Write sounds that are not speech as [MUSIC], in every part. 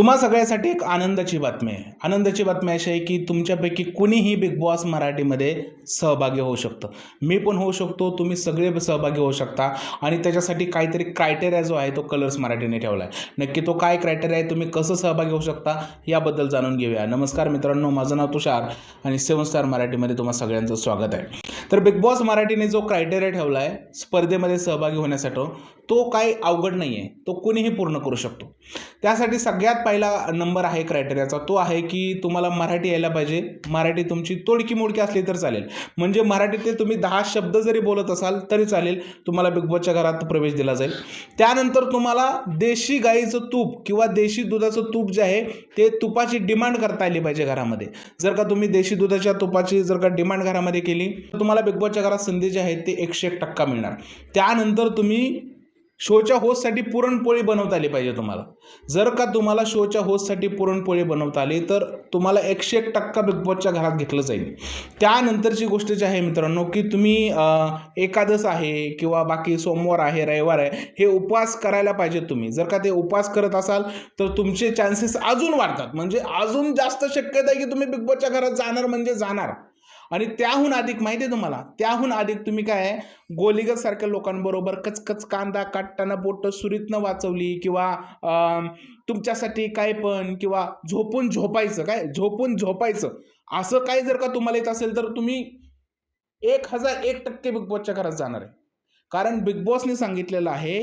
तुम्हा सगळ्यासाठी एक आनंदाची बातमी आहे. आनंदाची बातमी अशी आहे की तुमच्यापैकी कुणीही बिग बॉस मराठीमध्ये सहभागी होऊ शकतं. मी पण होऊ शकतो तुम्ही सगळे सहभागी होऊ शकता आणि त्याच्यासाठी काहीतरी क्रायटेरिया जो आहे तो कलर्स मराठीने ठेवला आहे. नक्की तो काय क्रायटेरिया आहे तुम्ही कसं सहभागी होऊ शकता याबद्दल जाणून घेऊया. नमस्कार मित्रांनो माझं नाव तुषार आणि सेवन स्टार मराठीमध्ये तुम्हा सगळ्यांचं स्वागत आहे. तर बिग बॉस मराठीने जो क्रायटेरिया ठेवला आहे स्पर्धेमध्ये सहभागी होण्यासाठी तो काही अवघड नाही आहे तो कोणीही पूर्ण करू शकतो. त्यासाठी सगळ्यात पहिला नंबर आहे क्रायटेरियाचा. तो आहे की तुम्हाला मराठी यायला पाहिजे. मराठी तुमची तोडकी मोडकी असली तर चालेल. म्हणजे मराठीतले तुम्ही दहा शब्द जरी बोलत असाल तरी चालेल. तुम्हाला बिग बॉसच्या घरात प्रवेश दिला जाईल. त्यानंतर तुम्हाला देशी गाईचं तूप किंवा देशी दुधाचं तूप जे आहे ते तुपाची डिमांड करता आली पाहिजे घरामध्ये. जर का तुम्ही देशी दुधाच्या तुपाची जर का डिमांड घरामध्ये केली तर तुम्हाला बिग बॉसच्या घरात संधी जी आहे ते एकशे एक टक्का मिळणार. त्यानंतर तुम्ही शोच्या होस्टसाठी पुरणपोळी बनवता आली पाहिजे तुम्हाला. जर का तुम्हाला शोच्या होस्टसाठी पुरणपोळी बनवता आली तर तुम्हाला एकशे एक टक्का बिग बॉसच्या घरात घेतलं जाईल. त्यानंतरची गोष्ट जी आहे मित्रांनो की तुम्ही एकादस एकादश आहे किंवा बाकी सोमवार आहे रविवार आहे हे उपवास करायला पाहिजे तुम्ही. जर का ते उपवास करत असाल तर तुमचे चान्सेस अजून वाढतात. म्हणजे अजून जास्त शक्यता आहे की तुम्ही बिग बॉसच्या घरात जाणार म्हणजे जाणार. आणि त्याहून अधिक माहिती आहे तुम्हाला? त्याहून अधिक तुम्ही काय आहे? गोलीगत सारख्या लोकांबरोबर कचकच कांदा काटताना बोटं सुरीतनं वाचवली किंवा तुमच्यासाठी काय पण किंवा झोपून झोपायचं काय? झोपून झोपायचं. असं काही जर का तुम्हाला येत असेल तर तुम्ही एक हजार एक टक्के बिग बॉसच्या घरात जाणार आहे. कारण बिग बॉसने सांगितलेलं आहे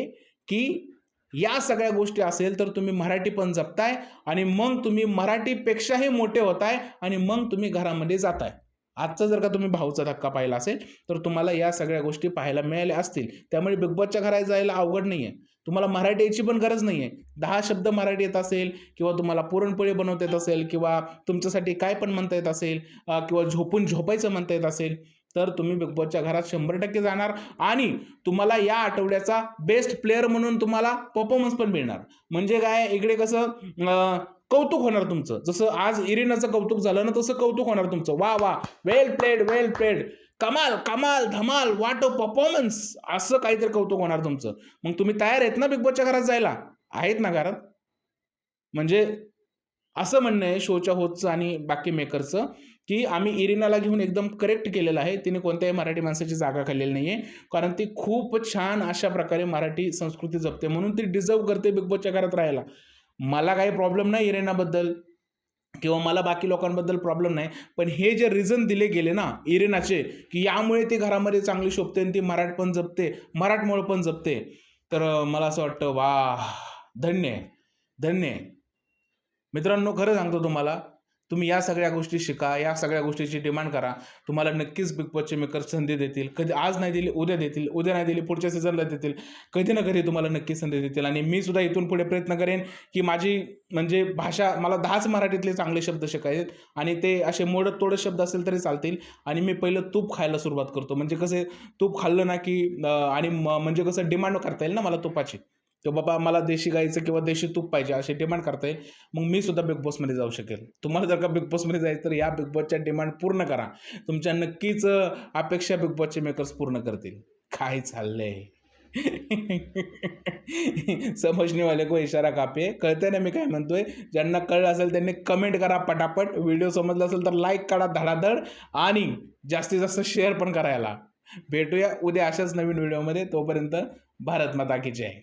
की या सगळ्या गोष्टी असेल तर तुम्ही मराठी पण जपताय आणि मग तुम्ही मराठीपेक्षाही मोठे होताय आणि मग तुम्ही घरामध्ये जाताय. आजचा जर का तुम्ही भाऊचा धक्का पाहिला असेल तर तुम्हाला या सगळ्या गोष्टी पाहायला मिळाल्या असतील. त्यामुळे बिग बॉसच्या घरात जायला अवघड नाही आहे तुम्हाला मराठी यायची पण गरज नाही आहे दहा शब्द मराठी येत असेल किंवा तुम्हाला पुरणपोळी बनवता येत असेल किंवा तुमच्यासाठी काय पण म्हणता येत असेल किंवा झोपून झोपायचं म्हणता येत असेल तर तुम्ही बिग बॉसच्या घरात शंभर टक्के जाणार आणि तुम्हाला या आठवड्याचा बेस्ट प्लेअर म्हणून तुम्हाला परफॉर्मन्स पण मिळणार. म्हणजे काय इकडे कसं कौतुक होणार तुमचं. जसं आज इरिनाचं कौतुक झालं ना तसं कौतुक होणार तुमचं. वा वा वेल प्लेड वेल प्लेड कमाल कमाल धमाल वाट परफॉर्मन्स असं काहीतरी कौतुक होणार तुमचं. मग तुम्ही तयार आहेत ना बिग बॉसच्या घरात जायला? आहेत ना घरात? म्हणजे असं म्हणणं आहे शोच्या होतचं आणि बाकी मेकरचं की आम्ही इरिनाला घेऊन एकदम करेक्ट केलेलं आहे. तिने कोणत्याही मराठी माणसाची जागा खाल्लेली नाही आहे कारण ती खूप छान अशा प्रकारे मराठी संस्कृती जपते. म्हणून ती डिझर्व करते बिग बॉसच्या घरात राहायला. मला काही प्रॉब्लेम नाही इरेनाबद्दल किंवा मला बाकी लोकांबद्दल प्रॉब्लेम नाही. पण हे जे रिझन दिले गेले ना इरेनाचे की यामुळे ती घरामध्ये चांगली शोभते आणि ती मराठ पण जपते मराठमोळं पण जपते. तर मला असं वाटतं वा धन्य आहे. धन्य आहे. मित्रांनो खरं सांगतो तुम्हाला तुम्ही या सगळ्या गोष्टी शिका या सगळ्या गोष्टीची डिमांड करा. तुम्हाला नक्कीच बिग बॉसचे मेकर संधी देतील. कधी आज नाही दिली उद्या देतील. उद्या नाही दिली पुढच्या सीझनला देतील. कधी ना कधी तुम्हाला नक्की संधी देतील. आणि मी सुद्धा इथून पुढे प्रयत्न करेन की माझी म्हणजे भाषा मला दहाच मराठीतले चांगले शब्द शिकायचे आणि ते असे मोडत तोडत शब्द असेल तरी चालतील. आणि मी पहिलं तूप खायला सुरुवात करतो. म्हणजे कसे तूप खाल्लं ना की आणि म- म्हणजे कसं डिमांड करता येईल ना मला तुपाची. तो बाबा मला देशी गाईचं किंवा देशी तूप पाहिजे अशी डिमांड करते मग मी सुद्धा बिग बॉसमध्ये जाऊ शकेल. तुम्हाला जर का बिग बॉसमध्ये जायचं तर या बिग बॉसच्या डिमांड पूर्ण करा. तुमच्या नक्कीच अपेक्षा बिग बॉसचे मेकर्स पूर्ण करतील. काय चाललंय? [LAUGHS] समजणेवाले को इशारा कापे. कळते ना मी काय म्हणतोय? ज्यांना कळलं असेल त्यांनी कमेंट करा पटापट. व्हिडिओ समजला असेल तर लाईक करा धडाधड आणि जास्तीत जास्त शेअर पण करायला. भेटूया उद्या अशाच नवीन व्हिडिओमध्ये तोपर्यंत भारत माता की जय.